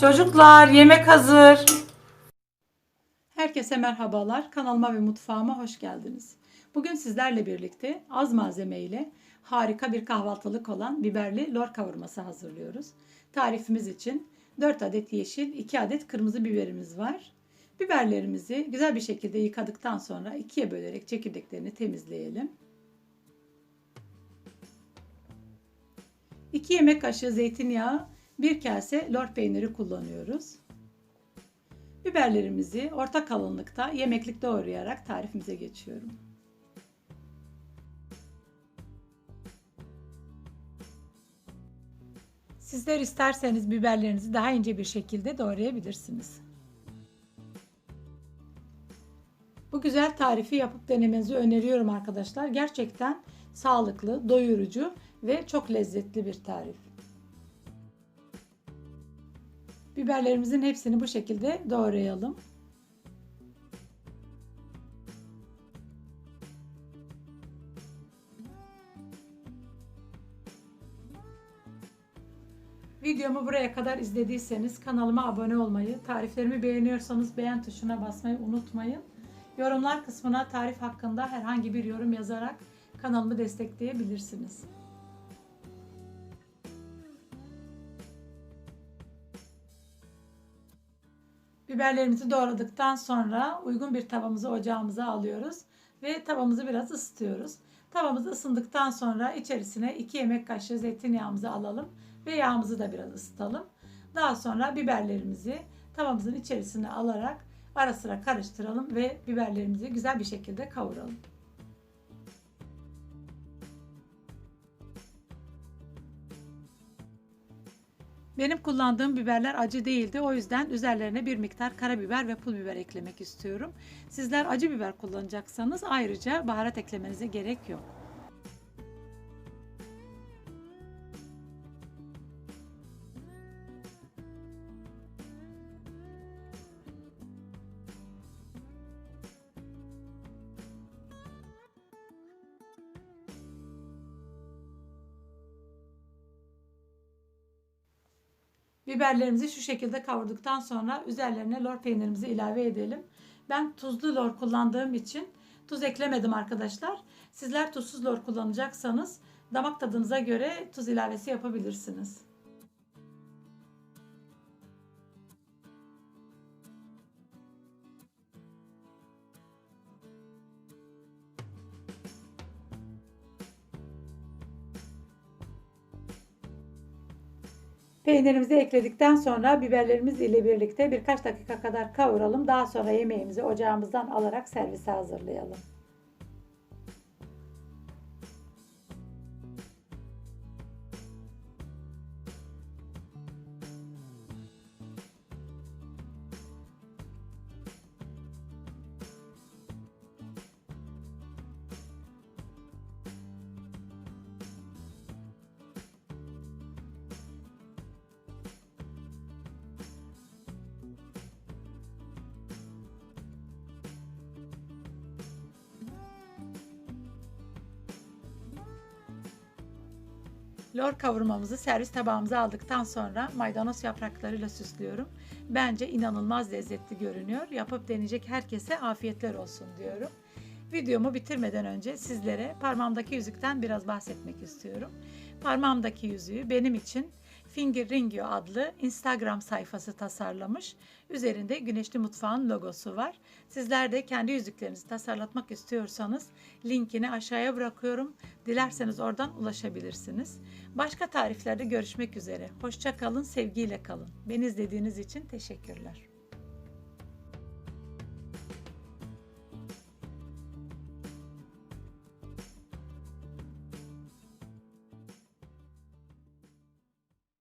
Çocuklar yemek hazır. Herkese merhabalar. Kanalıma ve mutfağıma hoş geldiniz. Bugün sizlerle birlikte az malzeme ile harika bir kahvaltılık olan biberli lor kavurması hazırlıyoruz. Tarifimiz için 4 adet yeşil, 2 adet kırmızı biberimiz var. Biberlerimizi güzel bir şekilde yıkadıktan sonra ikiye bölerek çekirdeklerini temizleyelim. 2 yemek kaşığı zeytinyağı, 1 kase lor peyniri kullanıyoruz. Biberlerimizi orta kalınlıkta yemeklik doğrayarak tarifimize geçiyorum. Sizler isterseniz biberlerinizi daha ince bir şekilde doğrayabilirsiniz. Bu güzel tarifi yapıp denemenizi öneriyorum arkadaşlar. Gerçekten sağlıklı, doyurucu ve çok lezzetli bir tarif. Biberlerimizin hepsini bu şekilde doğrayalım. Videomu buraya kadar izlediyseniz kanalıma abone olmayı, tariflerimi beğeniyorsanız beğen tuşuna basmayı unutmayın. Yorumlar kısmına tarif hakkında herhangi bir yorum yazarak kanalımı destekleyebilirsiniz. Biberlerimizi doğradıktan sonra uygun bir tavamızı ocağımıza alıyoruz ve tavamızı biraz ısıtıyoruz. Tavamız ısındıktan sonra içerisine 2 yemek kaşığı zeytinyağımızı alalım ve yağımızı da biraz ısıtalım. Daha sonra biberlerimizi tavamızın içerisine alarak ara sıra karıştıralım ve biberlerimizi güzel bir şekilde kavuralım. Benim kullandığım biberler acı değildi. O yüzden üzerlerine bir miktar karabiber ve pul biber eklemek istiyorum. Sizler acı biber kullanacaksanız ayrıca baharat eklemenize gerek yok. Biberlerimizi şu şekilde kavurduktan sonra üzerlerine lor peynirimizi ilave edelim. Ben tuzlu lor kullandığım için tuz eklemedim arkadaşlar. Sizler tuzsuz lor kullanacaksanız damak tadınıza göre tuz ilavesi yapabilirsiniz. Peynirimizi ekledikten sonra biberlerimiz ile birlikte birkaç dakika kadar kavuralım. Daha sonra yemeğimizi ocağımızdan alarak servise hazırlayalım. Lor kavurmamızı servis tabağımıza aldıktan sonra maydanoz yapraklarıyla süslüyorum. Bence inanılmaz lezzetli görünüyor. Yapıp deneyecek herkese afiyetler olsun diyorum. Videomu bitirmeden önce sizlere parmağımdaki yüzükten biraz bahsetmek istiyorum. Parmağımdaki yüzüğü benim için Finger Ringio adlı Instagram sayfası tasarlamış. Üzerinde Güneşli Mutfağın logosu var. Sizler de kendi yüzüklerinizi tasarlatmak istiyorsanız linkini aşağıya bırakıyorum. Dilerseniz oradan ulaşabilirsiniz. Başka tariflerde görüşmek üzere. Hoşça kalın, sevgiyle kalın. Beni izlediğiniz için teşekkürler.